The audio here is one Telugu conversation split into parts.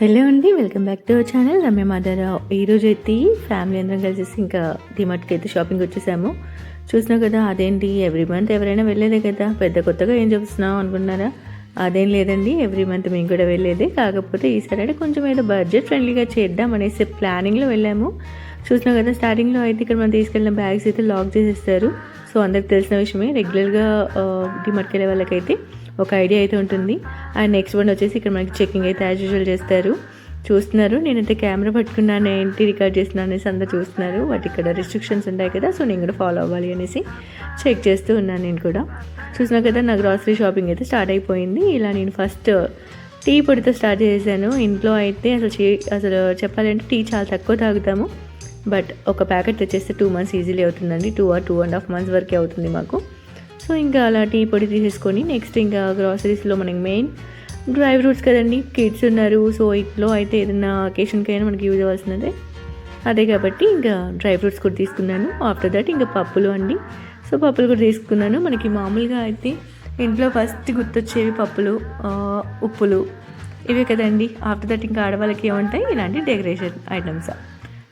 హలో అండి welcome back to our channel. Ramya Madhavarao. ఈరోజు అయితే ఫ్యామిలీ అందరం కలిసి ఇంకా డిమార్ట్కి అయితే షాపింగ్ వచ్చేసాము. చూసినా కదా అదేంటి? ఎవ్రీ మంత్ ఎవరైనా వెళ్ళేదే కదా. పెద్ద కొత్తగా ఏం చూస్తున్నావు అనుకున్నారా? అదేం లేదండి ఎవ్రీ మంత్ మేము కూడా వెళ్ళేదే. కాకపోతే ఈసారి అంటే కొంచెం ఏదో బడ్జెట్ ఫ్రెండ్లీగా చేద్దాం అనేసి ప్లానింగ్లో వెళ్ళాము. చూసినా కదా స్టార్టింగ్లో అయితే ఇక్కడ మనం తీసుకెళ్ళిన బ్యాగ్స్ అయితే లాక్ చేసేస్తారు. సో అందరికి తెలిసిన విషయమే. రెగ్యులర్గా డిమార్ట్కి వెళ్ళే వాళ్ళకైతే ఒక ఐడియా అయితే ఉంటుంది. అండ్ నెక్స్ట్ వన్ వచ్చేసి ఇక్కడ మనకి చెకింగ్ అయితే యాజ్ యూజువల్ చేస్తారు. చూస్తున్నారు. నేనైతే కెమెరా పట్టుకున్నాను ఏంటి రికార్డ్ చేస్తున్నాను అనేసి అందరూ చూస్తున్నారు. బట్ ఇక్కడ రిస్ట్రిక్షన్స్ ఉంటాయి కదా సో నేను కూడా ఫాలో అవ్వాలి అనేసి చెక్ చేస్తూ ఉన్నాను నేను కూడా. చూసినా కదా నా గ్రాసరీ షాపింగ్ అయితే స్టార్ట్ అయిపోయింది. ఇలా నేను ఫస్ట్ టీ పొడితో స్టార్ట్ చేశాను. ఇంట్లో అయితే అసలు అసలు చెప్పాలంటే టీ చాలా తక్కువ తాగుతాము. బట్ ఒక ప్యాకెట్ తెచ్చేస్తే టూ మంత్స్ ఈజీలీ అవుతుందండి. Two or two and half months వరకే అవుతుంది మాకు. సో ఇంకా అలా టీ పొడి తీసేసుకొని నెక్స్ట్ ఇంకా గ్రాసరీస్లో మనకి మెయిన్ డ్రై ఫ్రూట్స్ కదండి. కిడ్స్ ఉన్నారు. సో ఇంట్లో అయితే ఏదైనా అకేషన్కి అయినా మనకి యూజ్ అవ్వాల్సినదే. అదే కాబట్టి ఇంకా డ్రై ఫ్రూట్స్ కూడా తీసుకున్నాను. ఆఫ్టర్ దట్ ఇంకా పప్పులు అండి. సో పప్పులు కూడా తీసుకున్నాను. మనకి మామూలుగా అయితే ఇంట్లో ఫస్ట్ గుర్తొచ్చేవి పప్పులు ఉప్పులు. ఇవే కదండి. ఆఫ్టర్ దట్ ఇంకా ఆడవాళ్ళకి ఏముంటాయి? ఇలాంటి డెకరేషన్ ఐటమ్స్.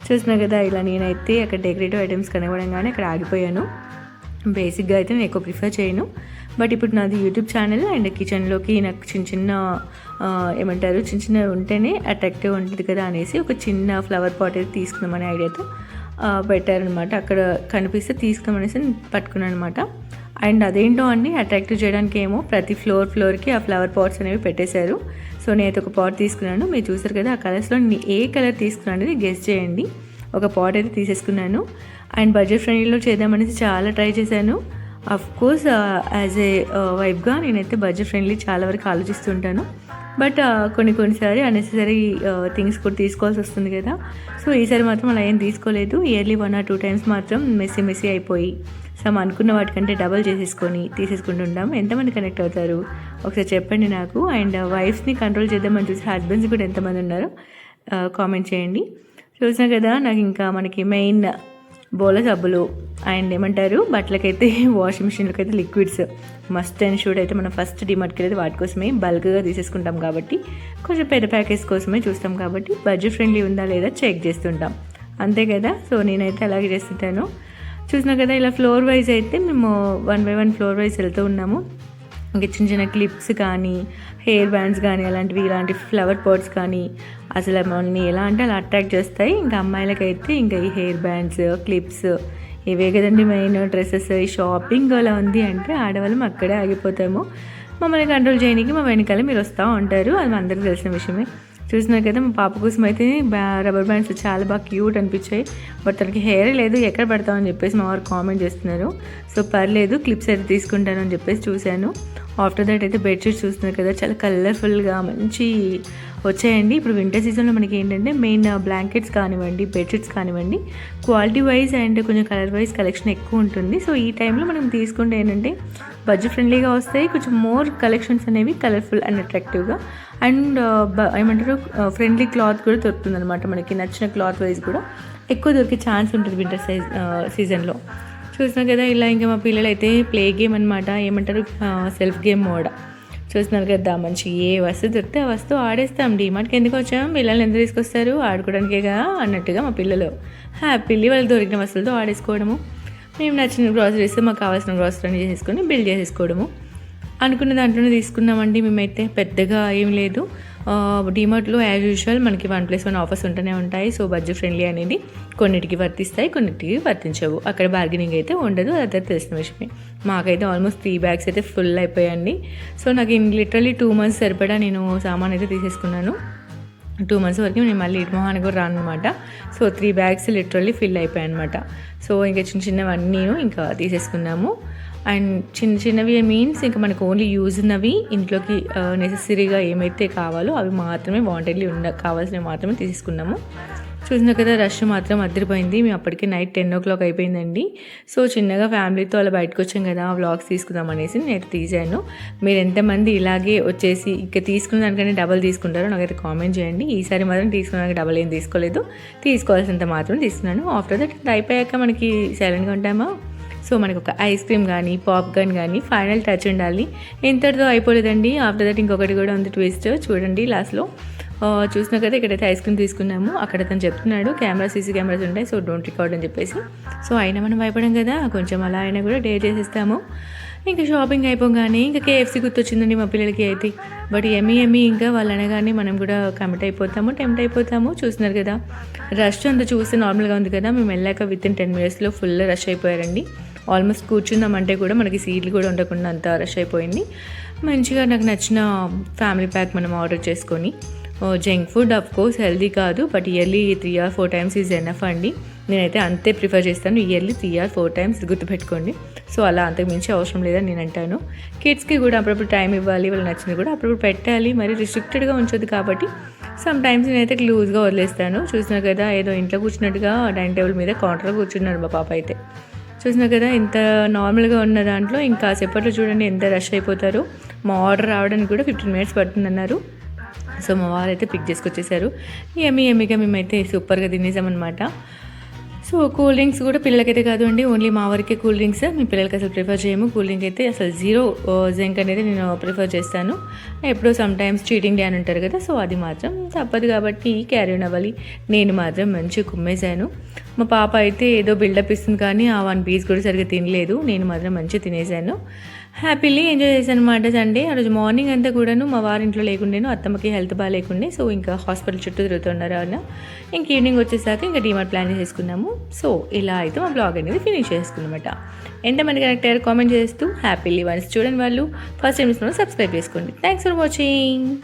చూసినా కదా ఇలా నేనైతే అక్కడ డెకరేటివ్ ఐటమ్స్ కనబడంగానే అక్కడ ఆగిపోయాను. బేసిక్గా అయితే నేను ఎక్కువ ప్రిఫర్ చేయను. బట్ ఇప్పుడు నాది యూట్యూబ్ ఛానల్ అండ్ కిచెన్లోకి నాకు చిన్న చిన్న ఏమంటారు చిన్న చిన్న ఉంటేనే అట్రాక్టివ్ ఉంటుంది కదా అనేసి ఒక చిన్న ఫ్లవర్ పాట్ అయితే తీసుకుందామనే ఐడియాతో పెట్టారనమాట. అక్కడ కనిపిస్తే తీసుకుందామనేసి పట్టుకున్నాను అనమాట. అండ్ అదేంటో అండి అట్రాక్టివ్ చేయడానికి ఏమో ప్రతి ఫ్లోర్ ఫ్లోర్కి ఆ ఫ్లవర్ పాట్స్ అనేవి పెట్టేశారు. సో నేనైతే ఒక పాట్ తీసుకున్నాను. మీరు చూసారు కదా ఆ కలర్స్లో నేను ఏ కలర్ తీసుకున్నాను అనేది గెస్ట్ చేయండి. ఒక పాట్ అయితే తీసేసుకున్నాను. అండ్ బడ్జెట్ ఫ్రెండ్లీలో చేద్దామనేసి చాలా ట్రై చేశాను. అఫ్ కోర్స్ యాజ్ ఏ వైఫ్గా నేనైతే బడ్జెట్ ఫ్రెండ్లీ చాలా వరకు ఆలోచిస్తుంటాను బట్ కొన్ని కొన్నిసారి అన్నెసరీ థింగ్స్ కూడా తీసుకోవాల్సి వస్తుంది కదా. సో ఈసారి మాత్రం అలా ఏం తీసుకోలేదు. Yearly one or two times మాత్రం మెస్సీ మెస్సీ అయిపోయి సమ్ అనుకున్న వాటికంటే డబల్ చేసేసుకొని తీసేసుకుంటుంటాం ఎంతమంది కనెక్ట్ అవుతారు? ఒకసారి చెప్పండి నాకు. అండ్ వైఫ్స్ని కంట్రోల్ చేద్దామని చూసి హస్బెండ్స్ కూడా ఎంతమంది ఉన్నారో కామెంట్ చేయండి. చూసినా కదా నాకు ఇంకా మనకి మెయిన్ బోల సబ్బులు అండ్ ఏమంటారు బట్టలకైతే వాషింగ్ మిషన్లకి అయితే లిక్విడ్స్ మస్ట్ అండ్ షూడ్ అయితే మనం ఫస్ట్ డిమార్ట్కి వెళ్ళేది వాటి కోసమే బల్క్గా తీసేసుకుంటాం కాబట్టి కొంచెం పెద్ద ప్యాకేజ్ కోసమే చూస్తాం కాబట్టి బడ్జెట్ ఫ్రెండ్లీ ఉందా లేదా చెక్ చేస్తుంటాం. అంతే కదా? సో నేనైతే అలాగే చేస్తుంటాను. చూసినా కదా ఇలా ఫ్లోర్ వైజ్ అయితే మేము one by one floor wise వెళ్తూ ఉన్నాము. ఇంకా చిన్న చిన్న క్లిప్స్ కానీ హెయిర్ బ్యాండ్స్ కానీ అలాంటివి ఇలాంటి ఫ్లవర్ పాట్స్ కానీ అసలు మనల్ని ఎలా అంటే అలా అట్రాక్ట్ చేస్తాయి. ఇంకా అమ్మాయిలకైతే ఇంకా ఈ హెయిర్ బ్యాండ్స్ క్లిప్స్ ఇవే కదండి మెయిన్ డ్రెస్సెస్ షాపింగ్ అలా ఉంది అంటే ఆడవాళ్ళం అక్కడే ఆగిపోతాము. మమ్మల్ని కంట్రోల్ చేయడానికి మా వెనకాల మీరు వస్తూ ఉంటారు. అది మా అందరికీ తెలిసిన విషయమే. చూసినారు కదా మా పాప కోసం అయితే రబ్బర్ బ్యాండ్స్ చాలా బాగా క్యూట్ అనిపించాయి. బట్ తనకి హెయిర్ లేదు ఎక్కడ పెడతామని చెప్పేసి మా వారు కామెంట్ చేస్తున్నారు. సో పర్లేదు క్లిప్స్ అయితే తీసుకుంటాను అని చెప్పేసి చూశాను. ఆఫ్టర్ దట్ అయితే బెడ్షీట్ చూస్తున్నారు కదా చాలా కలర్ఫుల్గా మంచి వచ్చాయండి. ఇప్పుడు వింటర్ సీజన్లో మనకి ఏంటంటే మెయిన్ బ్లాంకెట్స్ కానివ్వండి బెడ్షీట్స్ కానివ్వండి క్వాలిటీ వైజ్ అండ్ కొంచెం కలర్ వైజ్ కలెక్షన్ ఎక్కువ ఉంటుంది. సో ఈ టైంలో మనం తీసుకుంటే ఏంటంటే బడ్జెట్ ఫ్రెండ్లీగా వస్తాయి. కొంచెం మోర్ కలెక్షన్స్ అనేవి కలర్ఫుల్ అండ్ అట్రాక్టివ్గా అండ్ ఏమంటారు uh, ఫ్రెండ్లీ క్లాత్ కూడా దొరుకుతుంది అనమాట మనకి. నచ్చిన క్లాత్ వైజ్ కూడా ఎక్కువ దొరికే ఛాన్స్ ఉంటుంది వింటర్ సైజ్ సీజన్లో చూసినా కదా ఇలా ఇంకా మా పిల్లలు అయితే ప్లే గేమ్ అనమాట ఏమంటారు సెల్ఫ్ గేమ్ మోడ చూస్తున్నారు కదా మంచి ఏ వస్తువు దొరికితే ఆ వస్తువు ఆడేస్తాం. డిమార్ట్కి ఎందుకు వచ్చాం? పిల్లల్ని ఎందుకు తీసుకొస్తారు? ఆడుకోవడానికేగా అన్నట్టుగా మా పిల్లలు హ్యాపీలీ వాళ్ళకి దొరికిన వస్తువులతో ఆడేసుకోవడము. మేము నచ్చిన గ్రాసరీస్ మాకు కావాల్సిన గ్రాసరీ చేసేసుకొని బిల్ చేసేసుకోవడము. అనుకున్న దాంట్లోనే తీసుకున్నామండి. మేమైతే పెద్దగా ఏం లేదు. డిమార్ట్లో యాజ్ యూజువల్ మనకి వన్ ప్లస్ వన్ ఆఫర్స్ ఉంటూనే ఉంటాయి. సో బడ్జెట్ ఫ్రెండ్లీ అనేది కొన్నిటికి వర్తిస్తాయి కొన్నిటికి వర్తించవు. అక్కడ బార్గెనింగ్ అయితే ఉండదు అదే తెలిసిన విషయమే. మాకైతే ఆల్మోస్ట్ త్రీ బ్యాగ్స్ అయితే ఫుల్ అయిపోయాయండి. సో నాకు లిటరలీ టూ మంత్స్ సరిపడా నేను సామాన్ అయితే తీసేసుకున్నాను. టూ మంత్స్ వరకు నేను మళ్ళీ ఇటుమోహానికి కూడా రాను అనమాట so three bags literally fill అయిపోయాయి అనమాట సో ఇంకా చిన్న చిన్నవన్నీ ఇంకా తీసేసుకున్నాము. అండ్ చిన్న చిన్నవి మీన్స్ ఇంకా మనకు ఓన్లీ యూజ్ ఉన్నవి ఇంట్లోకి నెసెసరీగా ఏమైతే కావాలో అవి మాత్రమే వాంటెడ్లీ ఉండ కావాల్సినవి మాత్రమే తీసుకున్నాము. చూసిన కదా రష్ మాత్రం అదిరిపోయింది. మేము అప్పటికే నైట్ టెన్ ఓ క్లాక్ అయిపోయిందండి. సో చిన్నగా ఫ్యామిలీతో అలా బయటకు వచ్చాం కదా వ్లాగ్స్ తీసుకుందాం అనేసి నేను తీసాను మీరు ఎంతమంది ఇలాగే వచ్చేసి ఇక తీసుకున్న దానికంటే డబల్ తీసుకుంటారో నాకైతే కామెంట్ చేయండి. ఈసారి మాత్రం తీసుకున్నాక డబల్ ఏం తీసుకోలేదు. తీసుకోవాల్సినంత మాత్రం తీసుకున్నాను ఆఫ్టర్ దట్ అయిపోయాక మనకి సైలెంట్గా ఉంటామా? సో మనకు ఒక ఐస్ క్రీమ్ కానీ పాప్కార్న్ కానీ ఫైనల్ టచ్ ఉండాలి. ఇంతటితో అయిపోలేదండి. ఆఫ్టర్ దట్ ఇంకొకటి కూడా ఉంది ట్విస్ట్. చూడండి లాస్ట్లో. చూసినా కదా ఇక్కడైతే ఐస్ క్రీమ్ తీసుకున్నాము. అక్కడ అతను చెప్తున్నాడు కెమెరా సీసీ కెమెరాస్ ఉంటాయి సో డోంట్ రికార్డ్ అని చెప్పేసి. సో అయినా మనం భయపడం కదా కొంచెం అలా అయినా కూడా డే చేసేస్తాము. ఇంకా షాపింగ్ అయిపోగానే ఇంకా కేఎఫ్సీ గుర్తొచ్చిందండి మా పిల్లలకి అయితే. బట్ ఎమ్మి ఎమ్మి ఇంకా వాళ్ళు అనగానే మనం కూడా కమిట్ అయిపోతాము టెంప్ట్ అయిపోతాము. చూస్తున్నారు కదా రష్ అంతా చూస్తే నార్మల్గా ఉంది కదా. మేము వెళ్ళాక విత్ ఇన్ టెన్ మినిట్స్లో ఫుల్ రష్ అయిపోయారండి. ఆల్మోస్ట్ కూర్చుందామంటే కూడా మనకి సీట్లు కూడా ఉండకుండా అంత రష్ అయిపోయింది. మంచిగా నాకు నచ్చిన ఫ్యామిలీ ప్యాక్ మనం ఆర్డర్ చేసుకొని junk food of course healthy కాదు but yearly three or four times is enough అండి. నేనైతే అంతే ప్రిఫర్ చేస్తాను yearly three or four times గుర్తుపెట్టుకోండి. సో అలా అంతకు మించి అవసరం లేదని నేను అంటాను. కిడ్స్కి కూడా అప్పుడప్పుడు టైం ఇవ్వాలి వాళ్ళు నచ్చింది కూడా అప్పుడప్పుడు పెట్టాలి మరి రిస్ట్రిక్టెడ్గా ఉంచొద్దు కాబట్టి. సమ్ టైమ్స్ నేనైతే లూజ్గా వదిలేస్తాను. చూసిన కదా ఏదో ఇంట్లో కూర్చున్నట్టుగా డైనింగ్ టేబుల్ మీద కౌంటర్లో కూర్చున్నాడు మా పాప అయితే. చూసినా కదా ఇంత నార్మల్గా ఉన్న దాంట్లో ఇంకా సేపట్లో చూడండి ఎంత రష్ అయిపోతారు. మా ఆర్డర్ రావడానికి కూడా ఫిఫ్టీన్ మినిట్స్ పడుతుందన్నారు. సో మా వారు అయితే పిక్ చేసుకొచ్చేసారు. ఏమి ఏమిగా మేమైతే సూపర్గా తినేసామన్నమాట. సో కూల్ డ్రింక్స్ కూడా పిల్లలకైతే కాదు అండి ఓన్లీ మా వరకే కూల్ డ్రింక్స్. మీ పిల్లలకి అసలు ప్రిఫర్ చేయము. కూల్ డ్రింక్ అయితే అసలు జీరో జింక్ అనేది నేను ప్రిఫర్ చేస్తాను. ఎప్పుడో సమ్ టైమ్స్ చీటింగ్ డే అని ఉంటారు కదా సో అది మాత్రం తప్పదు కాబట్టి క్యారీ అవ్వాలి నేను మాత్రం మంచిగా కుమ్మేశాను. మా పాప అయితే ఏదో బిల్డప్ ఇస్తుంది కానీ ఆ వన్ పీస్ కూడా సరిగ్గా తినలేదు. నేను మాత్రం మంచిగా తినేసాను హ్యాపీలీ ఎంజాయ్ చేశాను అనమాట సండే. ఆ రోజు మార్నింగ్ అంతా కూడాను మా వారి ఇంట్లో లేకుండేను అత్తమ్మకి హెల్త్ బాగాలేకుండే సో ఇంకా హాస్పిటల్ చుట్టూ తిరుగుతున్నారు అన్న. ఇంక ఈవినింగ్ వచ్చేసాక ఇంకా డీమార్ట్ ప్లాన్ చేసుకున్నాము సో ఇలా అయితే మా బ్లాగ్ అనేది ఫినిష్ చేసుకున్నమాట. ఎంతమంది కనెక్ట్ అయ్యారు కామెంట్ చేస్తూ హ్యాపీలీ వన్స్ చూడండి వాళ్ళు. ఫస్ట్ టైం సబ్స్క్రైబ్ చేసుకోండి. Thanks for watching